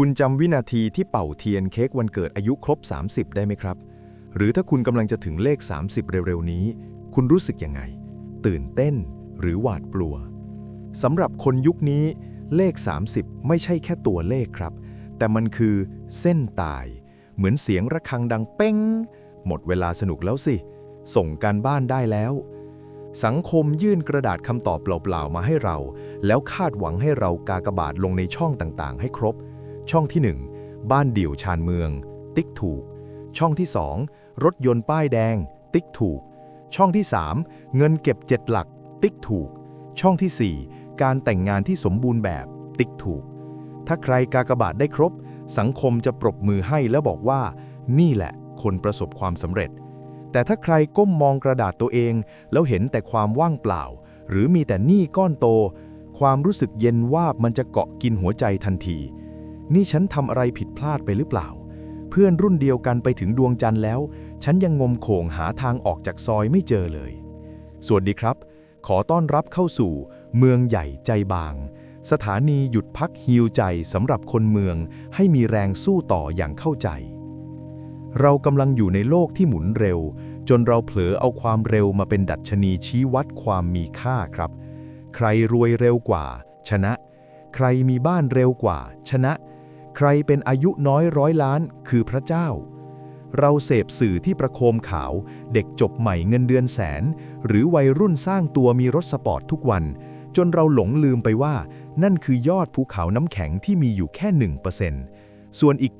คุณจำวินาทีที่เป่าเทียนเค้กวันเกิดอายุครบ 30 ได้ไหมครับ หรือถ้าคุณกำลังจะถึงเลข 30 เร็วๆ นี้ คุณรู้สึกยังไง ตื่นเต้นหรือหวาดกลัวสำหรับคนยุคนี้ เลข 30 ไม่ใช่แค่ตัวเลขครับ แต่มันคือเส้นตาย เหมือนเสียงระฆังดังเป้ง หมดเวลาสนุกแล้วสิ ส่งการบ้านได้แล้ว สังคมยื่นกระดาษคำตอบเปล่าๆมาให้เรา แล้วคาดหวังให้เรากากบาทลงในช่องต่างๆ ให้ครบ ช่องที่ 1 บ้านเดี่ยวชานเมือง ติ๊กถูก ช่องที่ 2 รถยนต์ป้ายแดง ติ๊กถูก ช่องที่ 3 เงินเก็บเจ็ดหลัก ติ๊กถูก ช่องทีสี่ 4 การแต่งงานที่สมบูรณ์แบบ ติ๊กถูก ถ้าใครกากบาทได้ครบ สังคมจะปรบมือให้แล้วบอกว่า นี่แหละ คนประสบความสำเร็จ แต่ถ้าใครก้มมองกระดาษตัวเอง แล้วเห็นแต่ความว่างเปล่า หรือมีแต่หนี้ก้อนโต ความรู้สึกเย็นวาบมันจะเกาะกินหัวใจทันที นี่ฉันทำอะไรผิดพลาดไปหรือเปล่า เพื่อนรุ่นเดียวกันไปถึงดวงจันทร์แล้ว ฉันยังงมโขงหาทางออกจากซอยไม่เจอเลย สวัสดีครับ ขอต้อนรับเข้าสู่ เมืองใหญ่ใจบาง สถานีหยุดพักฮิวใจสำหรับคนเมืองให้มีแรงสู้ต่ออย่างเข้าใจ เรากำลังอยู่ในโลกที่หมุนเร็ว จนเราเผลอเอาความเร็วมาเป็นดัชนีชี้วัดความมีค่าครับ ใครรวยเร็วกว่า ชนะ ใครมีบ้านเร็วกว่า ชนะ ใครเป็นอายุน้อยร้อยล้านคือพระเจ้า เราเสพสื่อที่ประโคมข่าว เด็กจบใหม่เงินเดือนแสน หรือวัยรุ่นสร้างตัวมีรถสปอร์ตทุกวัน จนเราหลงลืมไปว่า นั่นคือยอดภูเขาน้ำแข็งที่มีอยู่แค่ 1%ส่วนอีก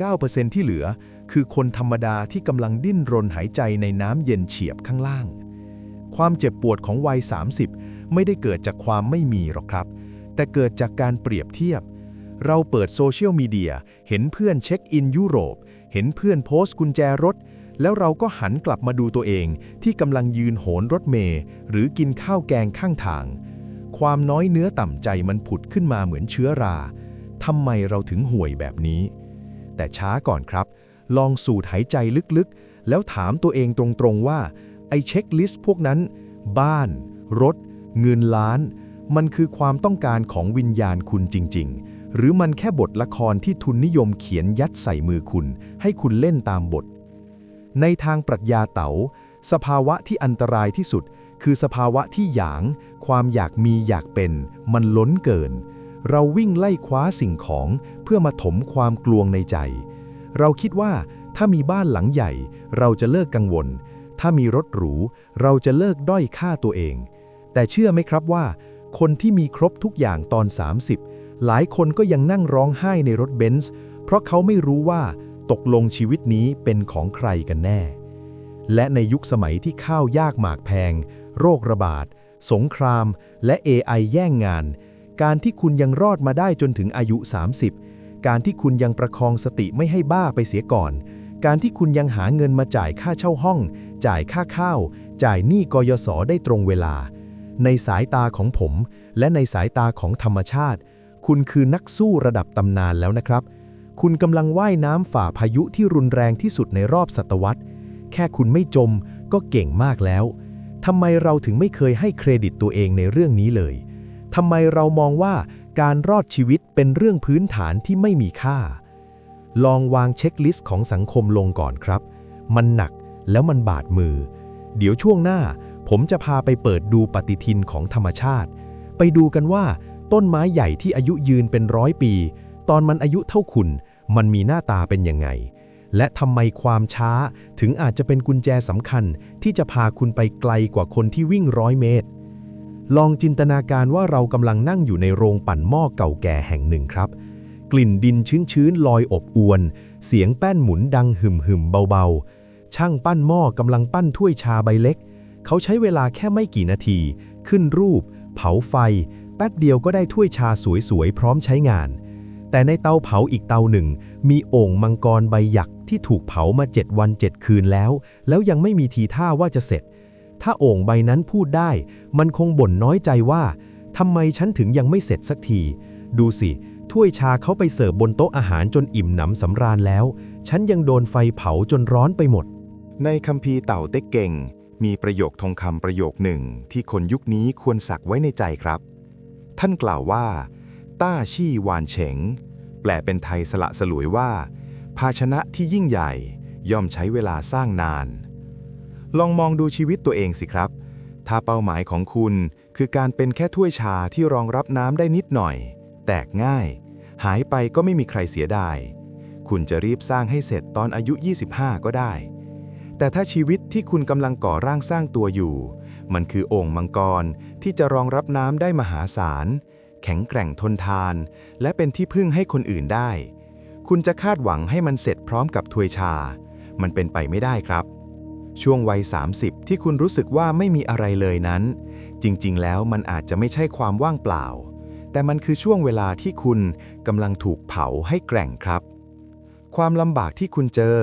99%ที่เหลือ คือคนธรรมดาที่กำลังดิ้นรนหายใจในน้ำเย็นเฉียบข้างล่าง ความเจ็บปวดของวัย 30 ไม่ได้เกิดจากความไม่มีหรอกครับ แต่เกิดจากการเปรียบเทียบ เราเปิดโซเชียลมีเดีย เห็นเพื่อนเช็คอินยุโรป เห็นเพื่อนโพสต์กุญแจรถ แล้วเราก็หันกลับมาดูตัวเองที่กำลังยืนโหนรถเมล์หรือกินข้าวแกงข้างทาง ความน้อยเนื้อต่ำใจมันผุดขึ้นมาเหมือนเชื้อราทำไมเราถึงห่วยแบบนี้ แต่ช้าก่อนครับ ลองสูดหายใจลึกๆ แล้วถามตัวเองตรงๆว่า ไอเช็คลิสต์พวกนั้น บ้าน รถ เงินล้าน มันคือความต้องการของวิญญาณคุณจริง ๆ หรือมันแค่บทละครที่ทุนนิยมเขียนยัดใส่มือคุณ ให้คุณเล่นตามบท ในทางปรัชญาเต๋า สภาวะที่อันตรายที่สุด คือสภาวะที่หยาง ความอยากมีอยากเป็น มันล้นเกิน เราวิ่งไล่คว้าสิ่งของ เพื่อมาถมความกลวงในใจ เราคิดว่าถ้ามีบ้านหลังใหญ่ เราจะเลิกกังวล ถ้ามีรถหรู เราจะเลิกด้อยค่าตัวเอง แต่เชื่อไหมครับว่า คนที่มีครบทุกอย่างตอน 30 หลายคนก็ยังนั่งร้องไห้ในรถเบนซ์เพราะเขาไม่รู้ว่าตกลงชีวิตนี้เป็นของใครกันแน่ และในยุคสมัยที่ข้าวยากหมากแพง โรคระบาด สงคราม และ AI แย่งงาน การที่คุณยังรอดมาได้จนถึงอายุ 30 การที่คุณยังประคองสติไม่ให้บ้าไปเสียก่อน การที่คุณยังหาเงินมาจ่ายค่าเช่าห้อง จ่ายค่าข้าว จ่ายหนี้กยศได้ตรงเวลา ในสายตาของผม และในสายตาของธรรมชาติ คุณคือนักสู้ระดับตำนานแล้วนะครับ คุณกำลังว่ายน้ำฝ่าพายุที่รุนแรงที่สุดในรอบศตวรรษ แค่คุณไม่จมก็เก่งมากแล้วทำไมเราถึงไม่เคยให้เครดิตตัวเองในเรื่องนี้เลยทำไมเรามองว่าการรอดชีวิตเป็นเรื่องพื้นฐานที่ไม่มีค่า ลองวางเช็คลิสต์ของสังคมลงก่อนครับ มันหนักแล้วมันบาดมือ เดี๋ยวช่วงหน้า ผมจะพาไปเปิดดูปฏิทินของธรรมชาติ ไปดูกันว่า ต้นไม้ใหญ่ที่อายุยืนเป็นร้อยปี ตอนมันอายุเท่าคุณ มันมีหน้าตาเป็นยังไง และทำไมความช้าถึงอาจจะเป็นกุญแจสำคัญ ที่จะพาคุณไปไกลกว่าคนที่วิ่งร้อยเมตร ลองจินตนาการว่าเรากำลังนั่งอยู่ในโรงปั่นหม้อเก่าแก่แห่งหนึ่งครับ กลิ่นดินชื้นๆลอยอบอวน เสียงแป้นหมุนดังหึมหึมๆเบาๆ ช่างปั้นหม้อกำลังปั้นถ้วยชาใบเล็ก เขาใช้เวลาแค่ไม่กี่นาที ขึ้นรูป เผาไฟ ป๊บเดียวก็ได้ถ้วยชาสวยๆ พร้อมใช้งาน แต่ในเตาเผาอีกเตาหนึ่ง มีโอ่งมังกรใบหยักที่ถูกเผามา 7 วัน 7 คืนแล้ว แล้วยังไม่มีทีท่าว่าจะเสร็จ ถ้าโอ่งใบนั้นพูดได้ มันคงบ่นน้อยใจว่าทำไมฉันถึงยังไม่เสร็จสักที ดูสิถ้วยชาเขาไปเสิร์ฟบนโต๊ะอาหารจนอิ่มหนำสำราญแล้ว ฉันยังโดนไฟเผาจนร้อนไปหมด ในคัมภีร์เต่าเต็กเก่ง มีประโยคทองคำประโยคหนึ่ง ที่คนยุคนี้ควรสักไว้ในใจครับ ท่านกล่าวว่า ต้าชี่วานเฉง แปลเป็นไทยสละสลวยว่า ภาชนะที่ยิ่งใหญ่ย่อมใช้เวลาสร้างนาน ลองมองดูชีวิตตัวเองสิครับ ถ้าเป้าหมายของคุณคือการเป็นแค่ถ้วยชาที่รองรับน้ำได้นิดหน่อย แตกง่าย หายไปก็ไม่มีใครเสียดาย คุณจะรีบสร้างให้เสร็จตอนอายุ 25 ก็ได้ แต่ถ้าชีวิตที่คุณกำลังก่อร่างสร้างตัวอยู่ มันคือโอ่งมังกรที่จะรองรับน้ำได้มหาศาล แข็งแกร่งทนทาน และเป็นที่พึ่งให้คนอื่นได้ คุณจะคาดหวังให้มันเสร็จพร้อมกับถ้วยชา มันเป็นไปไม่ได้ครับ ช่วงวัย 30 ที่คุณรู้สึกว่าไม่มีอะไรเลยนั้น จริงๆ แล้วมันอาจจะไม่ใช่ความว่างเปล่า แต่มันคือช่วงเวลาที่คุณกำลังถูกเผาให้แกร่งครับ ความลำบากที่คุณเจอ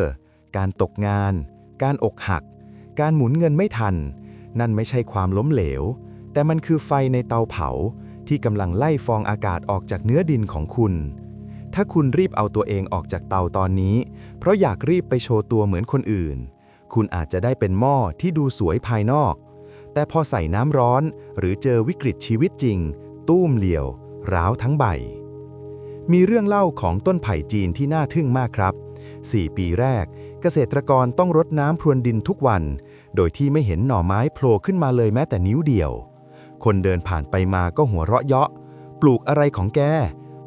การตกงาน การอกหัก การหมุนเงินไม่ทัน นั่นไม่ใช่ความล้มเหลว แต่มันคือไฟในเตาเผาที่กำลังไล่ฟองอากาศออกจากเนื้อดินของคุณ ถ้าคุณรีบเอาตัวเองออกจากเตาตอนนี้ เพราะอยากรีบไปโชว์ตัวเหมือนคนอื่น คุณอาจจะได้เป็นหม้อที่ดูสวยภายนอก แต่พอใส่น้ำร้อน หรือเจอวิกฤตชีวิตจริง ตู้มเหลี่ยว ร้าวทั้งใบ มีเรื่องเล่าของต้นไผ่จีนที่น่าทึ่งมากครับ 4 ปีแรก เกษตรกรต้องรดน้ำพรวนดินทุกวัน โดยที่ไม่เห็นหน่อไม้โผล่ขึ้นมาเลยแม้แต่นิ้วเดียว คนเดินผ่านไปมาก็หัวเราะเยาะ ปลูกอะไรของแก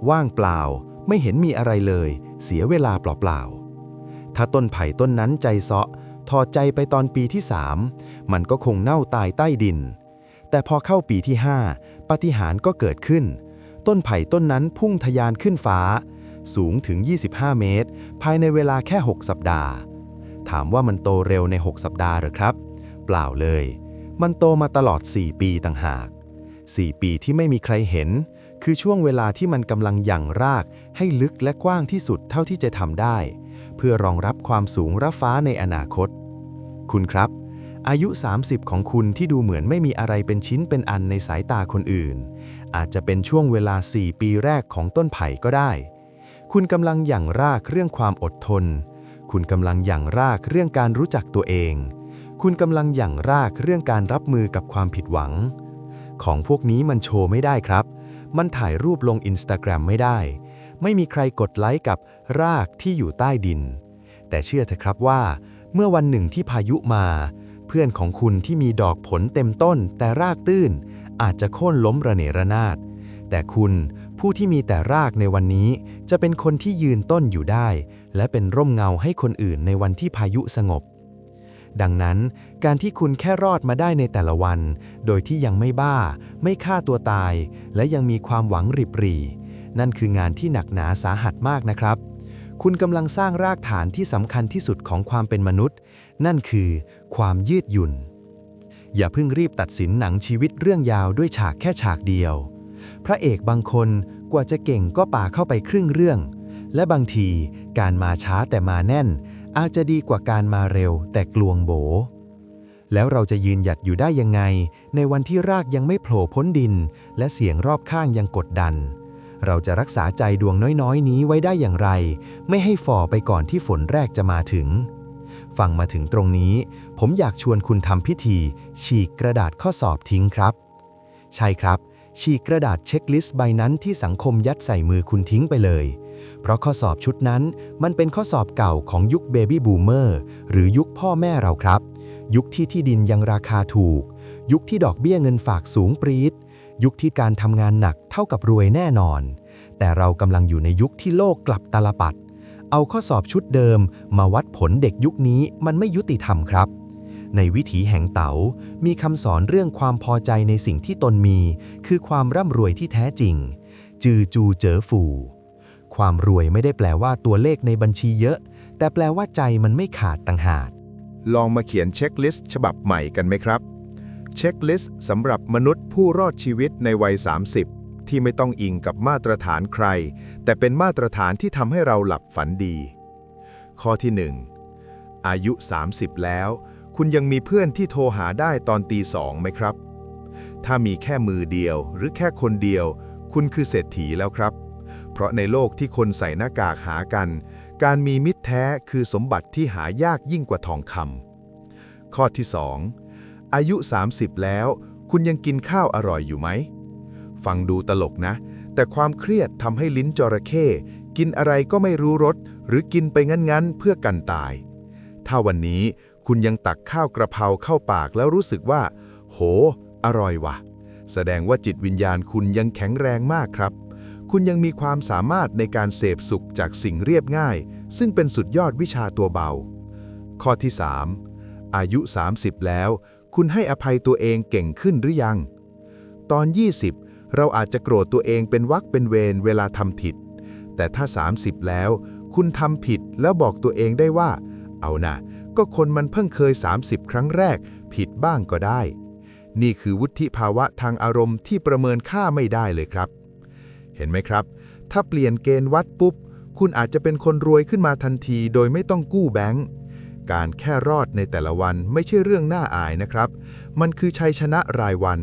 ว่างเปล่า ไม่เห็นมีอะไรเลย เสียเวลาเปล่าๆ ถ้าต้นไผ่ต้นนั้นใจเซาะถอดใจไปตอนปีที่3มันก็คงเน่าตายใต้ดิน แต่พอเข้าปีที่5ปาฏิหาริย์ก็เกิดขึ้น ต้นไผ่ต้นนั้นพุ่งทะยานขึ้นฟ้า สูงถึง 25 เมตร ภายในเวลาแค่ 6 สัปดาห์ ถามว่ามันโตเร็วใน 6 สัปดาห์หรือครับ เปล่าเลย มันโตมาตลอด 4 ปีต่างหาก 4 ปีที่ไม่มีใครเห็น คือช่วงเวลาที่มันกำลังหยั่งรากให้ลึกและกว้างที่สุดเท่าที่จะทำได้ เพื่อรองรับความสูงระฟ้าในอนาคต คุณครับ อายุ 30 ของคุณที่ดูเหมือนไม่มีอะไรเป็นชิ้นเป็นอันในสายตาคนอื่น อาจจะเป็นช่วงเวลา 4 ปีแรกของต้นไผ่ก็ได้ คุณกำลังหยั่งรากเรื่องความอดทน คุณกำลังหยั่งรากเรื่องการรู้จักตัวเอง คุณกำลังหยั่งรากเรื่องการรับมือกับความผิดหวัง ของพวกนี้มันโชว์ไม่ได้ครับ มันถ่ายรูปลงอินสตาแกรมไม่ได้ ไม่มีใครกดไลค์กับรากที่อยู่ใต้ดิน แต่เชื่อเถอะครับว่า เมื่อวันหนึ่งที่พายุมา เพื่อนของคุณที่มีดอกผลเต็มต้น แต่รากตื้น อาจจะโค่นล้มระเนระนาด แต่คุณผู้ที่มีแต่รากในวันนี้ จะเป็นคนที่ยืนต้นอยู่ได้ และเป็นร่มเงาให้คนอื่นในวันที่พายุสงบ ดังนั้น การที่คุณแค่รอดมาได้ในแต่ละวัน โดยที่ยังไม่บ้า ไม่ฆ่าตัวตาย และยังมีความหวังริบหรี่ นั่นคืองานที่หนักหนาสาหัสมากนะครับ คุณกำลังสร้างรากฐานที่สำคัญที่สุดของความเป็นมนุษย์ นั่นคือ ความยืดหยุ่น อย่าเพิ่งรีบตัดสินหนังชีวิตเรื่องยาวด้วยฉากแค่ฉากเดียว พระเอกบางคนกว่าจะเก่งก็ป่าเข้าไปครึ่งเรื่อง และบางทีการมาช้าแต่มาแน่น อาจจะดีกว่าการมาเร็วแต่กลวงโบ แล้วเราจะยืนหยัดอยู่ได้ยังไง ในวันที่รากยังไม่โผล่พ้นดิน และเสียงรอบข้างยังกดดัน เราจะรักษาใจดวงน้อยๆ นี้ไว้ได้อย่างไร ไม่ให้ฝ่อไปก่อนที่ฝนแรกจะมาถึงฟังมาถึงตรงนี้ ผมอยากชวนคุณทำพิธี ฉีกกระดาษข้อสอบทิ้งครับ ใช่ครับ ฉีกกระดาษเช็คลิสต์ใบนั้นที่สังคมยัดใส่มือคุณทิ้งไปเลย เพราะข้อสอบชุดนั้นมันเป็นข้อสอบเก่าของยุคเบบี้บูมเมอร์หรือยุคพ่อแม่เราครับ ยุคที่ที่ดินยังราคาถูก ยุคที่ดอกเบี้ยเงินฝากสูงปรีดยุคที่การทำงานหนักเท่ากับรวยแน่นอน แต่เรากำลังอยู่ในยุคที่โลกกลับตาลปัด เอาข้อสอบชุดเดิมมาวัดผลเด็กยุคนี้มันไม่ยุติธรรมครับ ในวิถีแห่งเต๋ามีคำสอนเรื่องความพอใจในสิ่งที่ตนมี คือความร่ำรวยที่แท้จริง จือจูเจอฝูความรวยไม่ได้แปลว่าตัวเลขในบัญชีเยอะ แต่แปลว่าใจมันไม่ขาดต่างหากลองมาเขียนเช็คลิสต์ฉบับใหม่กันไหมครับ เช็คลิสต์สำหรับมนุษย์ผู้รอดชีวิตในวัย 30 ที่ไม่ต้องอิงกับมาตรฐานใคร แต่เป็นมาตรฐานที่ทำให้เราหลับฝันดี ข้อที่ 1 อายุ 30 แล้ว คุณยังมีเพื่อนที่โทรหาได้ตอนตีสองไหมครับ ถ้ามีแค่มือเดียวหรือแค่คนเดียว คุณคือเศรษฐีแล้วครับ เพราะในโลกที่คนใส่หน้ากากหากัน การมีมิตรแท้คือสมบัติที่หายากยิ่งกว่าทองคำข้อที่ 2 อายุ 30 แล้ว คุณยังกินข้าวอร่อยอยู่ไหม ฟังดูตลกนะ แต่ความเครียดทำให้ลิ้นจระเข้กินกินอะไรก็ไม่รู้รสหรือกินไปงั้นๆ เพื่อกันตาย ถ้าวันนี้ คุณยังตักข้าวกระเพราเข้าปากแล้วรู้สึกว่า โห อร่อยว่ะ แสดงว่าจิตวิญญาณคุณยังแข็งแรงมากครับ คุณยังมีความสามารถในการเสพสุขจากสิ่งเรียบง่าย ซึ่งเป็นสุดยอดวิชาตัวเบา ข้อที่ 3 อายุ 30 แล้ว คุณให้อภัยตัวเองเก่งขึ้นหรือยัง ตอน 20 เราอาจจะโกรธตัวเองเป็นวักเป็นเวรเวลาทำผิด แต่ถ้า 30 แล้ว คุณทำผิดแล้วบอกตัวเองได้ว่า เอานะ ก็คนมันเพิ่งเคย 30 ครั้งแรก ผิดบ้างก็ได้ นี่คือวุฒิภาวะทางอารมณ์ที่ประเมินค่าไม่ได้เลยครับ เห็นไหมครับ ถ้าเปลี่ยนเกณฑ์วัดปุ๊บ คุณอาจจะเป็นคนรวยขึ้นมาทันที โดยไม่ต้องกู้แบงก์การแค่รอดในแต่ละวันไม่ใช่เรื่องน่าอายนะครับ มันคือชัยชนะรายวัน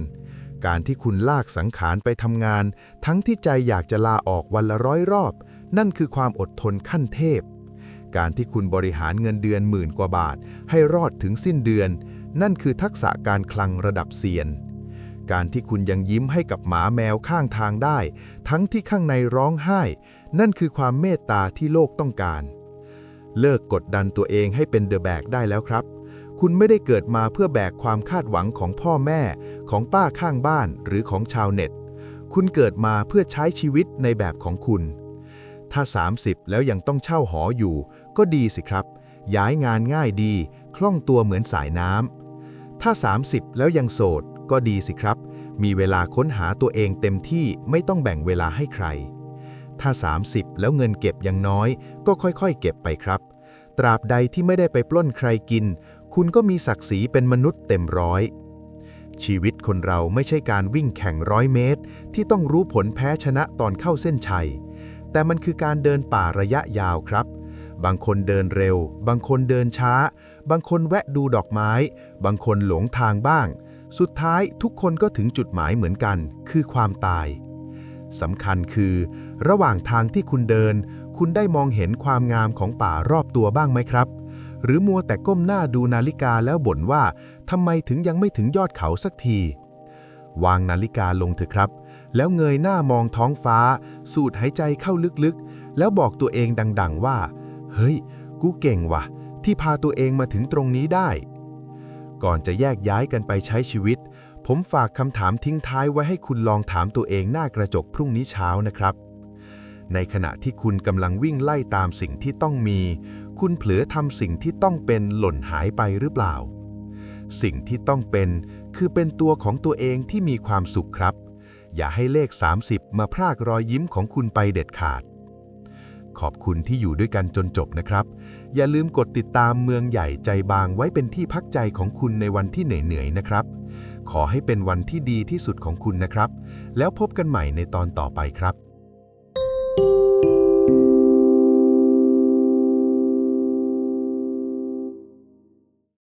การที่คุณลากสังขารไปทำงาน ทั้งที่ใจอยากจะลาออกวันละร้อยรอบ นั่นคือความอดทนขั้นเทพ การที่คุณบริหารเงินเดือนหมื่นกว่าบาท ให้รอดถึงสิ้นเดือน นั่นคือทักษะการคลังระดับเซียน การที่คุณยังยิ้มให้กับหมาแมวข้างทางได้ ทั้งที่ข้างในร้องไห้ นั่นคือความเมตตาที่โลกต้องการ เลิกกดดันตัวเองให้เป็นเดอะแบกได้แล้วครับ คุณไม่ได้เกิดมาเพื่อแบกความคาดหวังของพ่อแม่ ของป้าข้างบ้านหรือของชาวเน็ต คุณเกิดมาเพื่อใช้ชีวิตในแบบของคุณ ถ้า 30 แล้วยังต้องเช่าหออยู่ ก็ดีสิครับ ย้ายงานง่ายดี คล่องตัวเหมือนสายน้ำถ้า 30 แล้วยังโสด ก็ดีสิครับ มีเวลาค้นหาตัวเองเต็มที่ไม่ต้องแบ่งเวลาให้ใคร ถ้า 30 แล้วเงินเก็บยังน้อย ก็ค่อยๆ เก็บไปครับ ตราบใดที่ไม่ได้ไปปล้นใครกิน คุณก็มีศักดิ์ศรีเป็นมนุษย์เต็มร้อยชีวิตคนเราไม่ใช่การวิ่งแข่งร้อยเมตร ที่ต้องรู้ผลแพ้ชนะตอนเข้าเส้นชัย แต่มันคือการเดินป่าระยะยาวครับ บางคนเดินเร็ว บางคนเดินช้า บางคนแวะดูดอกไม้ บางคนหลงทางบ้าง สุดท้ายทุกคนก็ถึงจุดหมายเหมือนกัน คือความตายสำคัญคือ ระหว่างทางที่คุณเดิน คุณได้มองเห็นความงามของป่ารอบตัวบ้างไหมครับ หรือมัวแต่ก้มหน้าดูนาฬิกาแล้วบ่นว่าทำไมถึงยังไม่ถึงยอดเขาสักที วางนาฬิกาลงเถอะครับ แล้วเงยหน้ามองท้องฟ้า สูดหายใจเข้าลึกๆ แล้วบอกตัวเองดังๆว่า เฮ้ย กูเก่งว่ะ ที่พาตัวเองมาถึงตรงนี้ได้ ก่อนจะแยกย้ายกันไปใช้ชีวิต ผมฝากคำถามทิ้งท้ายไว้ให้คุณลองถามตัวเองหน้ากระจกพรุ่งนี้เช้านะครับ ในขณะที่คุณกำลังวิ่งไล่ตามสิ่งที่ต้องมี คุณเผลอทำสิ่งที่ต้องเป็นหล่นหายไปหรือเปล่า สิ่งที่ต้องเป็นคือเป็นตัวของตัวเองที่มีความสุขครับ อย่าให้เลข 30 มาพรากรอยยิ้มของคุณไปเด็ดขาด ขอบคุณที่อยู่ด้วยกันจนจบนะครับ อย่าลืมกดติดตามเมืองใหญ่ใจบางไว้เป็นที่พักใจของคุณในวันที่เหนื่อยๆนะครับ ขอให้เป็นวันที่ดีที่สุดของคุณนะครับ แล้วพบกันใหม่ในตอนต่อไปครับ